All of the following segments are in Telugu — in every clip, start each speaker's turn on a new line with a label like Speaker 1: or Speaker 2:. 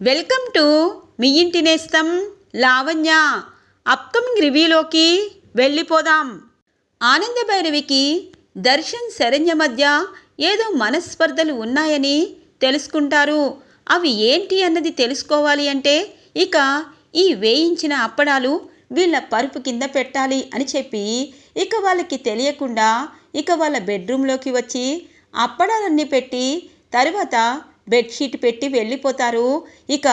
Speaker 1: వెల్కమ్ టు మీ ఇంటి నేస్తం లావణ్య. అప్కమింగ్ రివ్యూలోకి వెళ్ళిపోదాం. ఆనంద భైరవికి దర్శన్ శరణ్య మధ్య ఏదో మనస్పర్ధలు ఉన్నాయని తెలుసుకుంటారు. అవి ఏంటి అన్నది తెలుసుకోవాలి అంటే ఇక ఈ వేయించిన అప్పడాలు వీళ్ళ పరుపు కింద పెట్టాలి అని చెప్పి ఇక వాళ్ళకి తెలియకుండా ఇక వాళ్ళ బెడ్రూమ్లోకి వచ్చి అప్పడాలన్నీ పెట్టి తర్వాత బెడ్షీట్ పెట్టి వెళ్ళిపోతారు. ఇక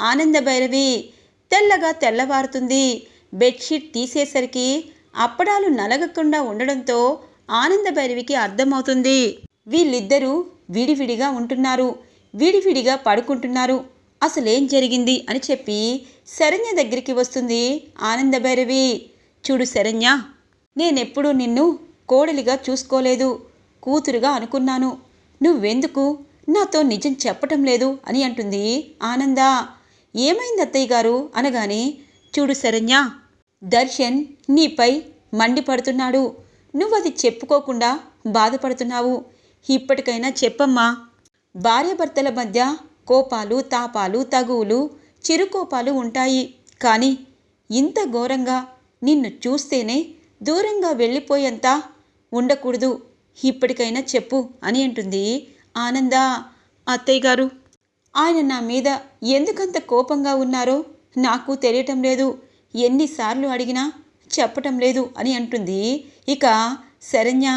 Speaker 1: ఆనంద భైరవి తెల్లగా తెల్లవారుతుంది. బెడ్షీట్ తీసేసరికి అప్పడాలు నలగకుండా ఉండడంతో ఆనంద భైరవికి అర్థమవుతుంది. వీళ్ళిద్దరూ విడివిడిగా ఉంటున్నారు. విడివిడిగా పడుకుంటున్నారు. అసలేం జరిగింది అని చెప్పి శరణ్య దగ్గరికి వస్తుంది ఆనంద భైరవి. చూడు శరణ్య నేనెప్పుడూ నిన్ను కోడలిగా చూసుకోలేదు. కూతురుగా అనుకున్నాను. నువ్వెందుకు నాతో నిజం చెప్పటం లేదు అని అంటుంది ఆనంద. ఏమైంది అత్తయ్య గారు? అనగానే చూడు శరణ్య దర్శన్ నీపై మండిపడుతున్నాడు. నువ్వది చెప్పుకోకుండా బాధపడుతున్నావు. ఇప్పటికైనా చెప్పమ్మా. భార్యాభర్తల మధ్య కోపాలు తాపాలు తగువులు చిరుకోపాలు ఉంటాయి. కానీ ఇంత ఘోరంగా నిన్ను చూస్తేనే దూరంగా వెళ్ళిపోయేంత ఉండకూడదు. ఇప్పటికైనా చెప్పు అని అంటుంది ఆనంద అత్తయ్య గారు ఆయన నా మీద ఎందుకంత కోపంగా ఉన్నారో నాకు తెలియటం లేదు. ఎన్నిసార్లు అడిగినా చెప్పటం లేదు అని అంటుంది. ఇక శరణ్య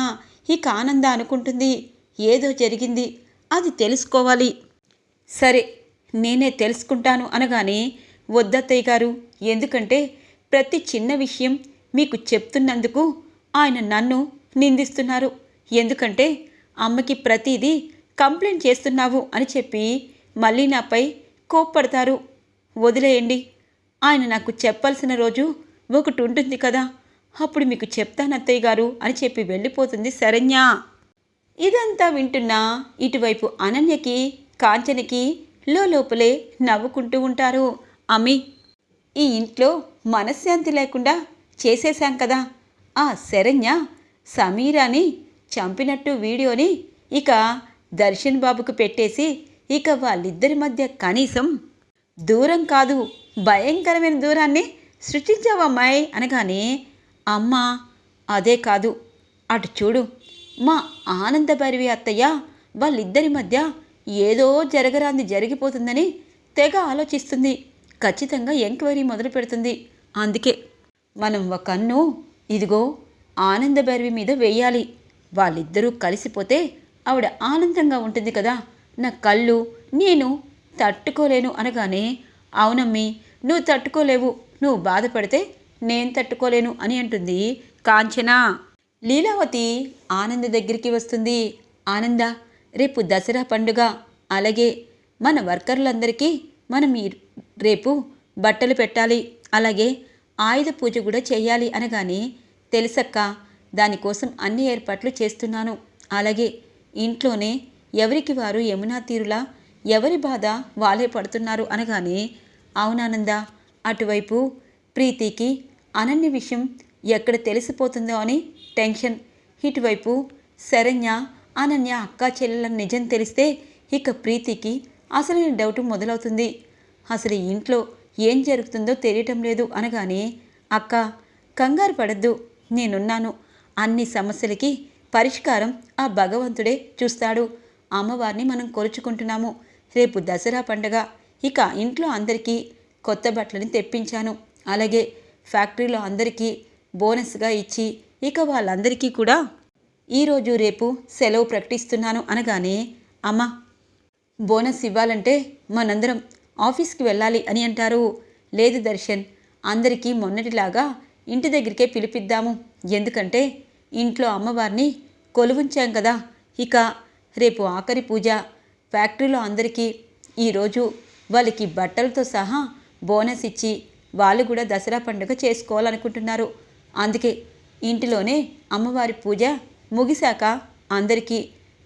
Speaker 1: ఇక ఆనంద అనుకుంటుంది ఏదో జరిగింది అది తెలుసుకోవాలి. సరే నేనే తెలుసుకుంటాను అనగానే వద్దత్తయ్య గారు ఎందుకంటే ప్రతి చిన్న విషయం మీకు చెప్తున్నందుకు ఆయన నన్ను నిందిస్తున్నారు. ఎందుకంటే అమ్మకి ప్రతిదీ కంప్లైంట్ చేస్తున్నావు అని చెప్పి మళ్ళీ నాపై కోప్పడతారు. వదిలేయండి. ఆయన నాకు చెప్పాల్సిన రోజు ఒకటి ఉంటుంది కదా. అప్పుడు మీకు చెప్తాను అత్తయ్య గారు అని చెప్పి వెళ్ళిపోతుంది శరణ్య. ఇదంతా వింటున్న ఇటువైపు అనన్యకి కాంచనకి లోపలే నవ్వుకుంటూ ఉంటారు. అమ్మి ఈ ఇంట్లో మనశ్శాంతి లేకుండా చేసేశాం కదా. ఆ శరణ్య సమీరాని చంపినట్టు వీడియోని ఇక దర్శన్ బాబుకు పెట్టేసి ఇక వాళ్ళిద్దరి మధ్య కనీసం దూరం కాదు భయంకరమైన దూరాన్ని సృష్టించావమ్మాయి అనగానే అమ్మ అదే కాదు అటు చూడు మా ఆనంద అత్తయ్య వాళ్ళిద్దరి మధ్య ఏదో జరగరాంది జరిగిపోతుందని తెగ ఆలోచిస్తుంది ఖచ్చితంగా ఎంక్వైరీ మొదలు పెడుతుంది. అందుకే మనం ఒక కన్ను ఇదిగో ఆనందభైరవి మీద వేయాలి. వాళ్ళిద్దరూ కలిసిపోతే ఆవిడ ఆనందంగా ఉంటుంది కదా. నా కళ్ళు నేను తట్టుకోలేను అనగానే అవునమ్మి నువ్వు తట్టుకోలేవు నువ్వు బాధపడితే నేను తట్టుకోలేను అని అంటుంది కాంచన. లీలావతి ఆనంద దగ్గరికి వస్తుంది. ఆనంద రేపు దసరా పండుగ. అలాగే మన వర్కర్లందరికీ మనం ఈ రేపు బట్టలు పెట్టాలి. అలాగే ఆయుధ పూజ కూడా చేయాలి అనగానే తెలుసక్క దానికోసం అన్ని ఏర్పాట్లు చేస్తున్నాను. అలాగే ఇంట్లోనే ఎవరికి వారు యమునా తీరులా? ఎవరి బాధ వాళ్ళే పడుతున్నారు అనగానే అవునానంద అటువైపు ప్రీతికి అనన్య విషయం ఎక్కడ తెలిసిపోతుందో అని టెన్షన్. ఇటువైపు శరణ్య అనన్య అక్క చెల్లెల నిజం తెలిస్తే ఇక ప్రీతికి అసలైన డౌట్ మొదలవుతుంది. అసలు ఇంట్లో ఏం జరుగుతుందో తెలియటం లేదు అనగానే అక్క కంగారు పడద్దు నేనున్నాను. అన్ని సమస్యలకి పరిష్కారం ఆ భగవంతుడే చూస్తాడు. అమ్మవారిని మనం కొలుచుకుంటున్నాము. రేపు దసరా పండగ. ఇక ఇంట్లో అందరికీ కొత్త బట్టలని తెప్పించాను. అలాగే ఫ్యాక్టరీలో అందరికీ బోనస్గా ఇచ్చి ఇక వాళ్ళందరికీ కూడా ఈరోజు రేపు సెలవు ప్రకటిస్తున్నాను అనగానే అమ్మ బోనస్ ఇవ్వాలంటే మనందరం ఆఫీస్కి వెళ్ళాలి అని అంటారు. లేదు దర్శన్ అందరికీ మొన్నటిలాగా ఇంటి దగ్గరికే పిలిపిద్దాము. ఎందుకంటే ఇంట్లో అమ్మవారిని కొలువుంచాం కదా. ఇక రేపు ఆఖరి పూజ. ఫ్యాక్టరీలో అందరికీ ఈరోజు వాళ్ళకి బట్టలతో సహా బోనస్ ఇచ్చి వాళ్ళు కూడా దసరా పండుగ చేసుకోవాలనుకుంటున్నారు. అందుకే ఇంటిలోనే అమ్మవారి పూజ ముగిశాక అందరికీ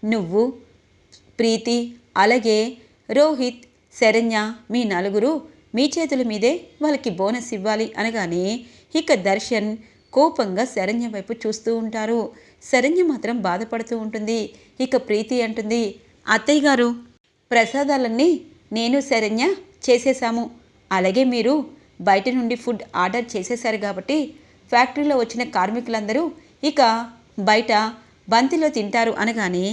Speaker 1: నువ్వు ప్రీతి అలాగే రోహిత్ శరణ్య మీ నలుగురు మీ చేతుల మీదే వాళ్ళకి బోనస్ ఇవ్వాలి అనగానే ఇక దర్శన్ కోపంగా శరణ్య వైపు చూస్తూ ఉంటారు. శరణ్య మాత్రం బాధపడుతూ ఉంటుంది. ఇక ప్రీతి అంటుంది అత్తయ్య గారు ప్రసాదాలన్నీ నేను శరణ్య చేసేసాము అలాగే మీరు బయట నుండి ఫుడ్ ఆర్డర్ చేసేశారు కాబట్టి ఫ్యాక్టరీలో వచ్చిన కార్మికులందరూ ఇక బయట బంతిలో తింటారు అనగానే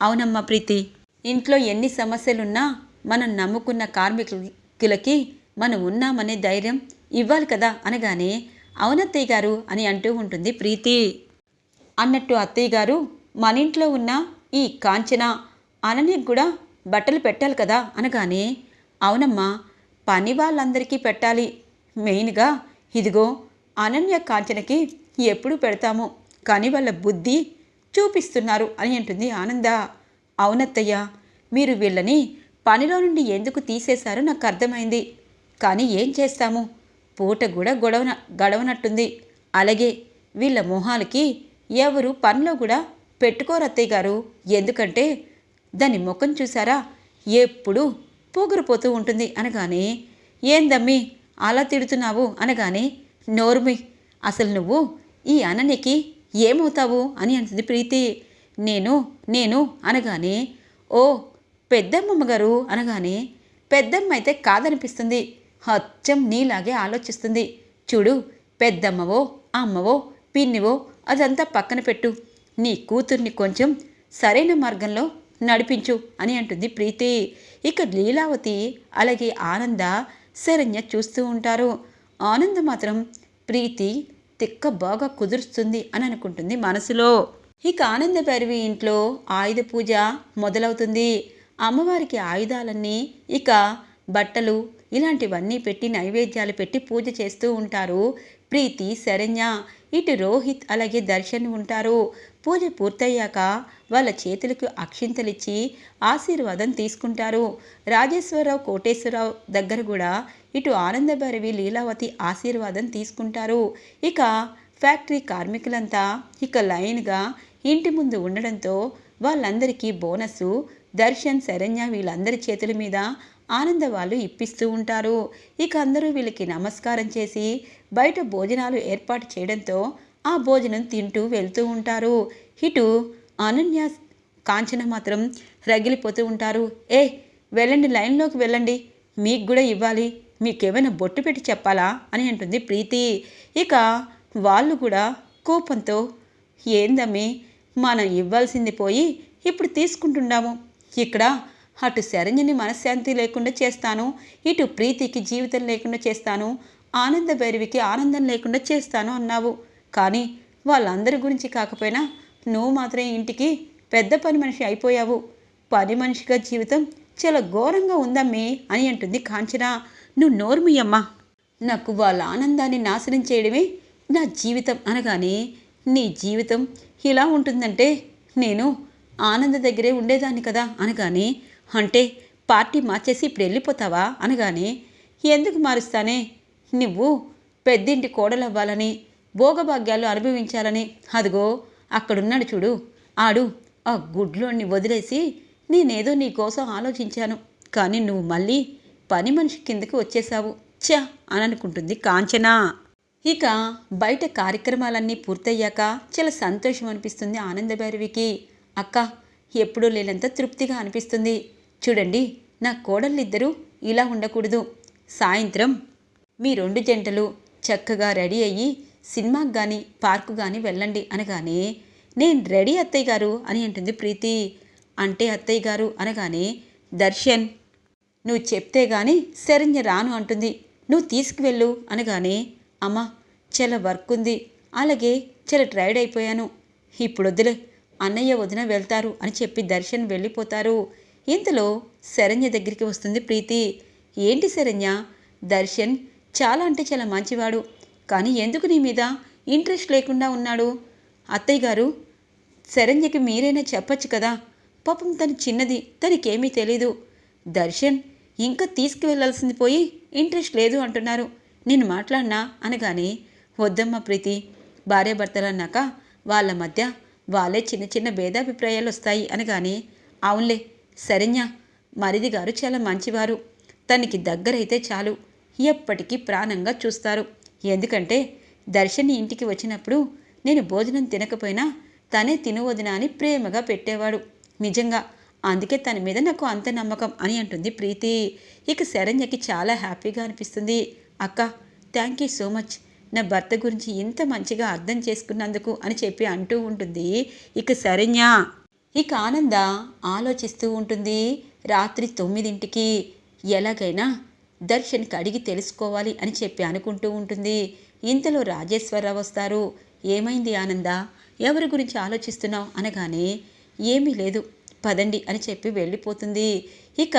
Speaker 1: అవునమ్మా ప్రీతి ఇంట్లో ఎన్ని సమస్యలున్నా మనం నమ్ముకున్న కార్మికులకి మనం ఉన్నామనే ధైర్యం ఇవ్వాలి కదా అనగానే అవునత్తయ్య గారు అని అంటూ ఉంటుంది ప్రీతి. అన్నట్టు అత్తయ్య గారు మన ఇంట్లో ఉన్న ఈ కాంచన అననికి కూడా బట్టలు పెట్టాలి కదా అనగానే అవునమ్మా పని వాళ్ళందరికీ పెట్టాలి. మెయిన్గా ఇదిగో అనన్య కాంచనకి ఎప్పుడు పెడతాము కానీ వాళ్ళ బుద్ధి చూపిస్తున్నారు అని అంటుంది ఆనంద. అవునత్తయ్య మీరు వీళ్ళని పనిలో నుండి ఎందుకు తీసేశారో నాకు అర్థమైంది. కానీ ఏం చేస్తాము? పూట కూడా గొడవన గడవనట్టుంది. అలాగే వీళ్ళ మొహాలకి ఎవరు పనిలో కూడా పెట్టుకోరత్తయ్య గారు. ఎందుకంటే దాని ముఖం చూసారా? ఎప్పుడు పోగురుపోతూ ఉంటుంది అనగానే ఏందమ్మి అలా తిడుతున్నావు? అనగానే నోర్మి అసలు నువ్వు ఈ అననికి ఏమవుతావు? అని అంటుంది ప్రీతి. నేను నేను అనగానే ఓ పెద్దమ్మమ్మ గారు అనగానే పెద్దమ్మ అయితే కాదనిపిస్తుంది. అచ్చం నీలాగే ఆలోచిస్తుంది. చూడు పెద్దమ్మవో అమ్మవో పిన్నివో అదంతా పక్కన పెట్టు. నీ కూతుర్ని కొంచెం సరైన మార్గంలో నడిపించు అని అంటుంది ప్రీతి. ఇక లీలావతి అలాగే ఆనంద శరణ్య చూస్తూ ఉంటారు. ఆనంద మాత్రం ప్రీతి తిక్క బాగా కుదురుస్తుంది అని అనుకుంటుంది మనసులో. ఇక ఆనంద భైరవి ఇంట్లో ఆయుధ పూజ మొదలవుతుంది. అమ్మవారికి ఆయుధాలన్నీ ఇక బట్టలు ఇలాంటివన్నీ పెట్టి నైవేద్యాలు పెట్టి పూజ చేస్తూ ఉంటారు. ప్రీతి శరణ్య ఇటు రోహిత్ అలాగే దర్శన్ ఉంటారు. పూజ పూర్తయ్యాక వాళ్ళ చేతులకు అక్షింతలిచ్చి ఆశీర్వాదం తీసుకుంటారు. రాజేశ్వరరావు కోటేశ్వరరావు దగ్గర కూడా ఇటు ఆనందభైరవి లీలావతి ఆశీర్వాదం తీసుకుంటారు. ఇక ఫ్యాక్టరీ కార్మికులంతా ఇక లైన్గా ఇంటి ముందు ఉండడంతో వాళ్ళందరికీ బోనస్సు దర్శన్ శరణ్య వీళ్ళందరి చేతుల మీద ఆనంద వాళ్ళు ఇప్పిస్తూ ఉంటారు. ఇక అందరూ వీళ్ళకి నమస్కారం చేసి బయట భోజనాలు ఏర్పాటు చేయడంతో ఆ భోజనం తింటూ వెళ్తూ ఉంటారు. ఇటు అనన్య కాంచన మాత్రం రగిలిపోతూ ఉంటారు. ఏ వెళ్ళండి లైన్లోకి వెళ్ళండి. మీకు కూడా ఇవ్వాలి. మీకేమైనా బొట్టు పెట్టి చెప్పాలా అని అంటుంది ప్రీతి. ఇక వాళ్ళు కూడా కోపంతో ఏందమ్మి మనం ఇవ్వాల్సింది పోయి ఇప్పుడు తీసుకుంటున్నాము. ఇక్కడ అటు శరణ్యని మనశ్శాంతి లేకుండా చేస్తాను ఇటు ప్రీతికి జీవితం లేకుండా చేస్తాను ఆనంద భైరవికి ఆనందం లేకుండా చేస్తాను అన్నావు. కానీ వాళ్ళందరి గురించి కాకపోయినా నువ్వు మాత్రం ఇంటికి పెద్ద పని మనిషి అయిపోయావు. పని మనిషిగా జీవితం చాలా ఘోరంగా ఉందమ్మి అని అంటుంది కాంచన. నువ్వు నోర్మియమ్మా నాకు వాళ్ళ ఆనందాన్ని నాశనం చేయడమే నా జీవితం అనగానే నీ జీవితం ఇలా ఉంటుందంటే నేను ఆనంద దగ్గరే ఉండేదాన్ని కదా అనగానే అంటే పార్టీ మార్చేసి ఇప్పుడు వెళ్ళిపోతావా? అనగానే ఎందుకు మారుస్తానే? నువ్వు పెద్దింటి కోడలవ్వాలని భోగభాగ్యాలు అనుభవించాలని. అదిగో అక్కడున్నాడు చూడు. ఆడు ఆ గుడ్లోని వదిలేసి నేనేదో నీ కోసం ఆలోచించాను. కానీ నువ్వు మళ్ళీ పని మనిషి కిందకి వచ్చేసావు ఛా! అని అనుకుంటుంది కాంచన. ఇక బయట కార్యక్రమాలన్నీ పూర్తయ్యాక చాలా సంతోషం అనిపిస్తుంది ఆనందభైరవికి అక్క ఎప్పుడూ లేనంత తృప్తిగా అనిపిస్తుంది. చూడండి నా కోడళ్ళిద్దరూ ఇలా ఉండకూడదు. సాయంత్రం మీ రెండు జంటలు చక్కగా రెడీ అయ్యి సినిమాకి కానీ పార్కు కానీ వెళ్ళండి అనగానే నేను రెడీ అత్తయ్య గారు అని అంటుంది ప్రీతి. అంటే అత్తయ్య గారు అనగానే దర్శన్ నువ్వు చెప్తే గాని శరణ్య రాను అంటుంది. నువ్వు తీసుకువెళ్ళు అనగానే అమ్మా చాలా వర్క్ ఉంది. అలాగే చాలా ట్రైడ్ అయిపోయాను. ఇప్పుడు వద్దులే అన్నయ్య వదిన వెళ్తారు అని చెప్పి దర్శన్ వెళ్ళిపోతారు. ఇంతలో శరణ్య దగ్గరికి వస్తుంది ప్రీతి. ఏంటి శరణ్య? దర్శన్ చాలా అంటే చాలా మంచివాడు. కానీ ఎందుకు నీ మీద ఇంట్రెస్ట్ లేకుండా ఉన్నాడు? అత్తయ్య గారు శరణ్యకి మీరైనా చెప్పచ్చు కదా? పాపం తను చిన్నది తనకేమీ తెలీదు. దర్శన్ ఇంకా తీసుకువెళ్ళాల్సింది పోయి ఇంట్రెస్ట్ లేదు అంటున్నారు. నేను మాట్లాడినా? అనగానే వద్దమ్మ ప్రీతి భార్యాభర్తలు అన్నాక వాళ్ళ మధ్య వాళ్ళే చిన్న చిన్న భేదాభిప్రాయాలు వస్తాయి అనగానే అవునులే శరణ్య మరిది గారు చాలా మంచివారు. తనకి దగ్గరైతే చాలు. ఎప్పటికీ ప్రాణంగా చూస్తారు. ఎందుకంటే దర్శని ఇంటికి వచ్చినప్పుడు నేను భోజనం తినకపోయినా తనే తినవదినా అని ప్రేమగా పెట్టేవాడు. నిజంగా అందుకే తన మీద నాకు అంత నమ్మకం అని అంటుంది ప్రీతి. ఇక శరణ్యకి చాలా హ్యాపీగా అనిపిస్తుంది. అక్క థ్యాంక్ యూ సో మచ్. నా భర్త గురించి ఇంత మంచిగా అర్థం చేసుకున్నందుకు అని చెప్పి అంటూ ఉంటుంది ఇక శరణ్య. ఇక ఆనంద ఆలోచిస్తూ ఉంటుంది రాత్రి తొమ్మిదింటికి ఎలాగైనా దర్శన్కి అడిగి తెలుసుకోవాలి అని చెప్పి అనుకుంటూ ఉంటుంది. ఇంతలో రాజేశ్వరరావు వస్తారు. ఏమైంది ఆనంద? ఎవరి గురించి ఆలోచిస్తున్నావు అనగానే ఏమీ లేదు పదండి అని చెప్పి వెళ్ళిపోతుంది. ఇక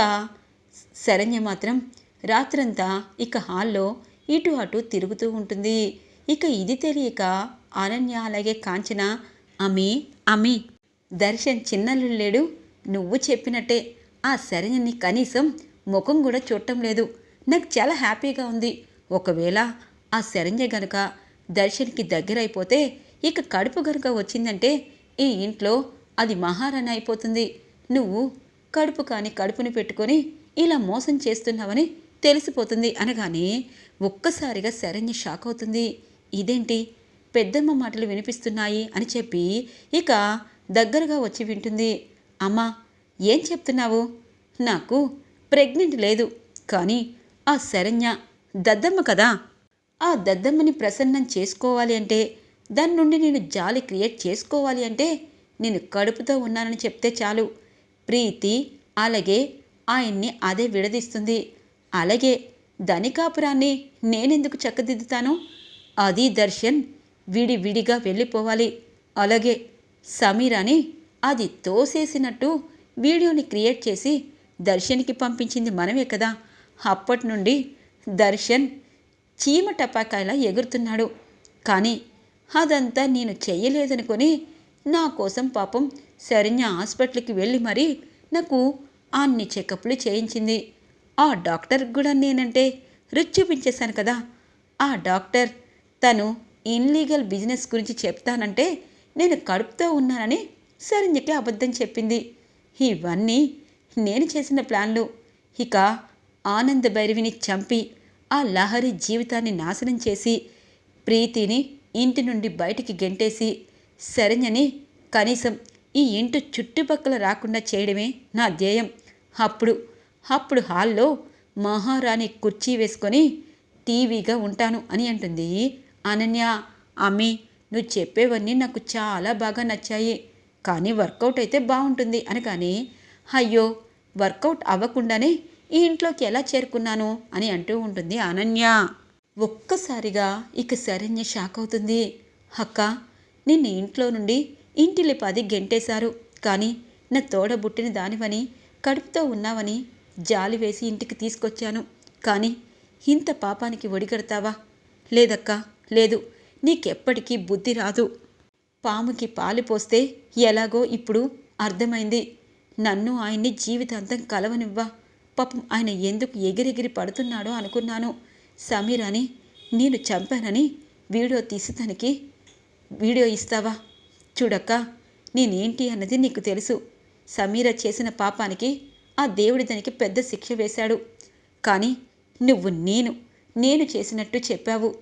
Speaker 1: శరణ్య మాత్రం రాత్రంతా ఇక హాల్లో ఇటు అటు తిరుగుతూ ఉంటుంది. ఇక ఇది తెలియక అనన్య అలాగే కాంచన అమ్మి అమ్మి దర్శన్ చిన్నల్లు లేడు. నువ్వు చెప్పినట్టే. ఆ శరణ్యని కనీసం ముఖం కూడా చూడటం లేదు. నాకు చాలా హ్యాపీగా ఉంది. ఒకవేళ ఆ శరణ్య గనుక దర్శన్కి దగ్గరైపోతే ఇక కడుపు గనుక వచ్చిందంటే ఈ ఇంట్లో అది మహారాణి అయిపోతుంది. నువ్వు కడుపు కాని కడుపుని పెట్టుకొని ఇలా మోసం చేస్తున్నావని తెలిసిపోతుంది అనగానే ఒక్కసారిగా శరణ్య షాక్ అవుతుంది. ఇదేంటి? పెద్దమ్మ మాటలు వినిపిస్తున్నాయి అని చెప్పి ఇక దగ్గరగా వచ్చి వింటుంది. అమ్మా ఏం చెప్తున్నావు? నాకు ప్రెగ్నెంట్ లేదు కానీ ఆ శరణ్య దద్దమ్మ కదా. ఆ దద్దమ్మని ప్రసన్నం చేసుకోవాలి అంటే దాని నుండి నేను జాలి క్రియేట్ చేసుకోవాలి అంటే నేను కడుపుతో ఉన్నానని చెప్తే చాలు. ప్రీతి అలాగే ఆయన్ని అదే విడదీస్తుంది. అలాగే ధనికాపురాన్ని నేనెందుకు చక్కదిద్దుతాను? అది దర్శన్ విడివిడిగా వెళ్ళిపోవాలి. అలాగే సమీరాని అది తోసేసినట్టు వీడియోని క్రియేట్ చేసి దర్శన్కి పంపించింది మనమే కదా. అప్పటి నుండి దర్శన్ చీమ టపాకాయలా ఎగురుతున్నాడు. కానీ అదంతా నేను చెయ్యలేదనుకొని నా కోసం పాపం శరణ్య హాస్పిటల్కి వెళ్ళి మరీ నాకు అన్ని చెకప్లు చేయించింది. ఆ డాక్టర్ కూడా నేనంటే రుచి చూపించేశాను కదా. ఆ డాక్టర్ తను ఇన్లీగల్ బిజినెస్ గురించి చెప్తానంటే నేను కడుపుతో ఉన్నానని శరణ్యకి అబద్ధం చెప్పింది. ఇవన్నీ నేను చేసిన ప్లాన్లు. ఇక ఆనంద భైరవిని చంపి ఆ లహరి జీవితాన్ని నాశనం చేసి ప్రీతిని ఇంటి నుండి బయటికి గెంటేసి శరణ్యని కనీసం ఈ ఇంటి చుట్టుపక్కల రాకుండా చేయడమే నా ధ్యేయం. అప్పుడు అప్పుడు హాల్లో మహారాణి కుర్చీ వేసుకొని టీవీగా ఉంటాను అని అంటుంది అనన్య అమ్మి నువ్వు చెప్పేవన్నీ నాకు చాలా బాగా నచ్చాయి. కానీ వర్కౌట్ అయితే బాగుంటుంది అని కానీ అయ్యో వర్కౌట్ అవ్వకుండానే ఈ ఇంట్లోకి ఎలా చేరుకున్నాను అని అంటూ ఉంటుంది అనన్య. ఒక్కసారిగా ఇక శరణ్య షాక్ అవుతుంది. అక్క నిన్ను ఇంట్లో నుండి ఇంటిలి పది గెంటేశారు. కానీ నా తోడబుట్టిన దానివని కడుపుతో ఉన్నావని జాలి వేసి ఇంటికి తీసుకొచ్చాను. కానీ ఇంత పాపానికి ఒడిగడతావా? లేదక్కా లేదు. నీకెప్పటికీ బుద్ధి రాదు. పాముకి పాలు పోస్తే ఎలాగో ఇప్పుడు అర్థమైంది. నన్ను ఆయన్ని జీవితాంతం కలవనివ్వా. పాపం ఆయన ఎందుకు ఎగిరెగిరి పడుతున్నాడో అనుకున్నాను. సమీర్ అని నేను చంపానని వీడియో తీసి తనకి వీడియో ఇస్తావా? చూడక్క నేనేంటి అన్నది నీకు తెలుసు. సమీర చేసిన పాపానికి ఆ దేవుడి దానికి పెద్ద శిక్ష వేశాడు. కానీ నువ్వు నేను నేను చేసినట్టు చెప్పావు.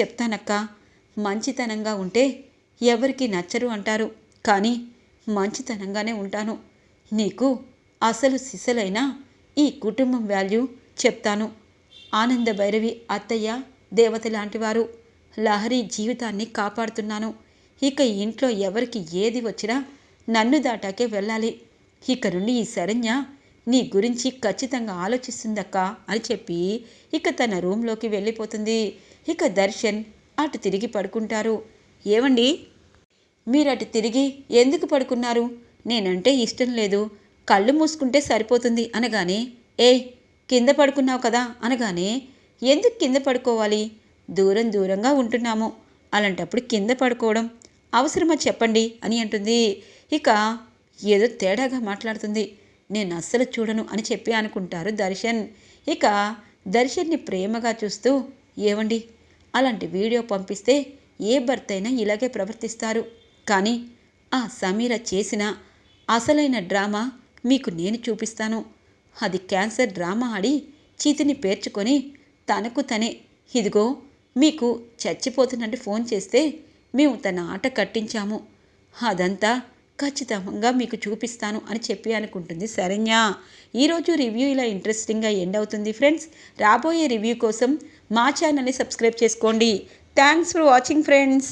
Speaker 1: చెప్తానక్కా మంచితనంగా ఉంటే ఎవరికి నచ్చరు అంటారు. కానీ మంచితనంగానే ఉంటాను. నీకు అసలు సిసలైన ఈ కుటుంబం వాల్యూ చెప్తాను. ఆనంద భైరవి అత్తయ్య దేవత లాంటివారు. లహరి జీవితాన్ని కాపాడుతున్నాను. ఇక ఇంట్లో ఎవరికి ఏది వచ్చినా నన్ను దాటాకే వెళ్ళాలి. ఇక నుండి ఈ శరణ్య నీ గురించి ఖచ్చితంగా ఆలోచిస్తుందక్క అని చెప్పి ఇక తన రూమ్లోకి వెళ్ళిపోతుంది. ఇక దర్శన్ అటు తిరిగి పడుకుంటారు. ఏమండి మీరు అటు తిరిగి ఎందుకు పడుకున్నారు? నేనంటే ఇష్టం లేదు. కళ్ళు మూసుకుంటే సరిపోతుంది అనగానే ఏయ్ కింద పడుకున్నావు కదా అనగానే ఎందుకు కింద పడుకోవాలి? దూరం దూరంగా ఉంటున్నాము. అలాంటప్పుడు కింద పడుకోవడం అవసరమా చెప్పండి అని అంటుంది. ఇక ఏదో తేడాగా మాట్లాడుతుంది. నేను అస్సలు చూడను అని చెప్పి అనుకుంటారు దర్శన్. ఇక దర్శన్ని ప్రేమగా చూస్తూ ఏవండి? అలాంటి వీడియో పంపిస్తే ఏ భర్త అయినా ఇలాగే ప్రవర్తిస్తారు. కానీ ఆ సమీర చేసిన అసలైన డ్రామా మీకు నేను చూపిస్తాను. అది క్యాన్సర్ డ్రామా ఆడి చీతిని పేర్చుకొని తనకు తనే ఇదిగో మీకు చచ్చిపోతున్నట్టు ఫోన్ చేస్తే మేము తన ఆట కట్టించాము. అదంతా ఖచ్చితంగా మీకు చూపిస్తాను అని చెప్పి అనుకుంటుంది శరణ్య. ఈరోజు రివ్యూ ఇలా ఇంట్రెస్టింగ్గా ఎండ్ అవుతుంది ఫ్రెండ్స్ రాబోయే రివ్యూ కోసం మా ఛానల్ని సబ్స్క్రైబ్ చేసుకోండి. Thanks for watching friends